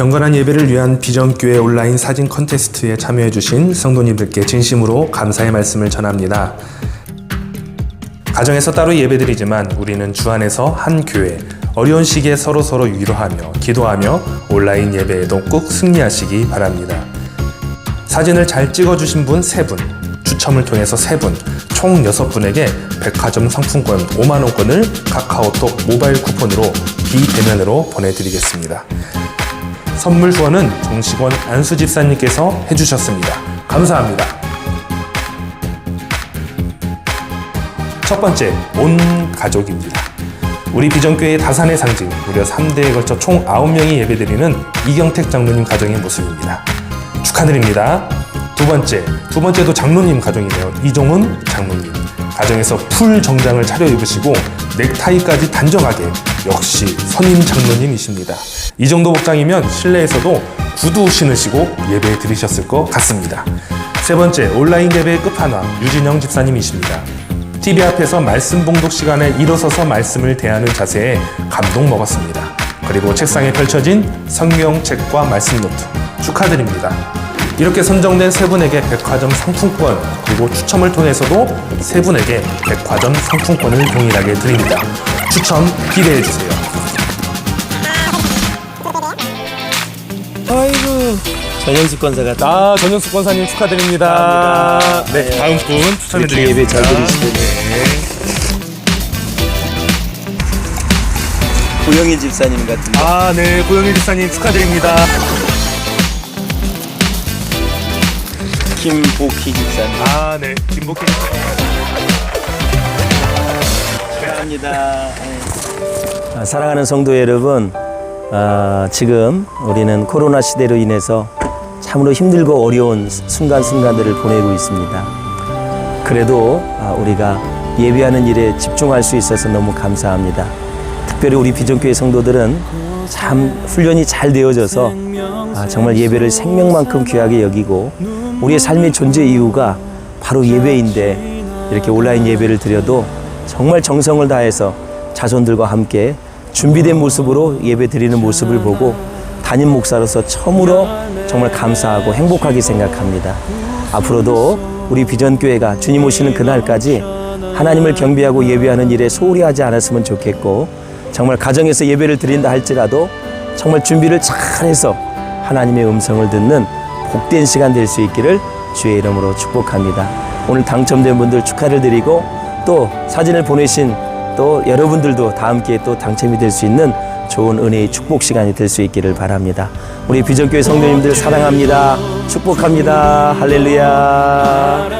경건한 예배를 위한 비전교회 온라인 사진 컨테스트에 참여해주신 성도님들께 진심으로 감사의 말씀을 전합니다. 가정에서 따로 예배드리지만 우리는 주 안에서 한 교회, 어려운 시기에 서로 서로 위로하며 기도하며 온라인 예배에도 꼭 승리하시기 바랍니다. 사진을 잘 찍어주신 분 3분, 추첨을 통해서 3분, 총 6분에게 백화점 상품권 5만원권을 카카오톡 모바일 쿠폰으로 비대면으로 보내드리겠습니다. 선물 후원은 정식원 안수 집사님께서 해주셨습니다. 감사합니다. 첫 번째, 온 가족입니다. 우리 비전교회 다산의 상징, 무려 3대에 걸쳐 총 9명이 예배드리는 이경택 장로님 가정의 모습입니다. 축하드립니다. 두 번째, 두 번째도 장로님 가정이네요. 이종훈 장로님. 가정에서 풀 정장을 차려입으시고 넥타이까지 단정하게 역시 선임 장로님이십니다. 이 정도 복장이면 실내에서도 구두 신으시고 예배 드리셨을 것 같습니다. 세 번째, 온라인 예배의 끝판왕 유진영 집사님이십니다. TV 앞에서 말씀 봉독 시간에 일어서서 말씀을 대하는 자세에 감동 먹었습니다. 그리고 책상에 펼쳐진 성경책과 말씀 노트 축하드립니다. 이렇게 선정된 세 분에게 백화점 상품권 그리고 추첨을 통해서도 세 분에게 백화점 상품권을 동일하게 드립니다. 추첨 기대해 주세요. 전현숙 권사가 아 전영숙 권사님 축하드립니다. 네 다음 분 추천해 이렇게 예배 잘 드리겠습니다. 드리시더니 고영일 집사님 같은데 아네 고영일 집사님 축하드립니다. 김복희 집사님 아 네 김복희 축하합니다. 아, 사랑하는 성도 여러분, 아, 지금 우리는 코로나 시대로 인해서 참으로 힘들고 어려운 순간순간들을 보내고 있습니다. 그래도 아, 우리가 예배하는 일에 집중할 수 있어서 너무 감사합니다. 특별히 우리 비전교회 성도들은 참 훈련이 잘 되어져서 아, 정말 예배를 생명만큼 귀하게 여기고 우리의 삶의 존재 이유가 바로 예배인데 이렇게 온라인 예배를 드려도 정말 정성을 다해서 자손들과 함께 준비된 모습으로 예배 드리는 모습을 보고 담임 목사로서 처음으로 정말 감사하고 행복하게 생각합니다. 앞으로도 우리 비전교회가 주님 오시는 그날까지 하나님을 경배하고 예배하는 일에 소홀히 하지 않았으면 좋겠고 정말 가정에서 예배를 드린다 할지라도 정말 준비를 잘해서 하나님의 음성을 듣는 복된 시간 될 수 있기를 주의 이름으로 축복합니다. 오늘 당첨된 분들 축하를 드리고 또 사진을 보내신 또 여러분들도 다 함께 또 당첨이 될 수 있는 좋은 은혜의 축복 시간이 될 수 있기를 바랍니다. 우리 비전교회 성도님들 사랑합니다. 축복합니다. 할렐루야.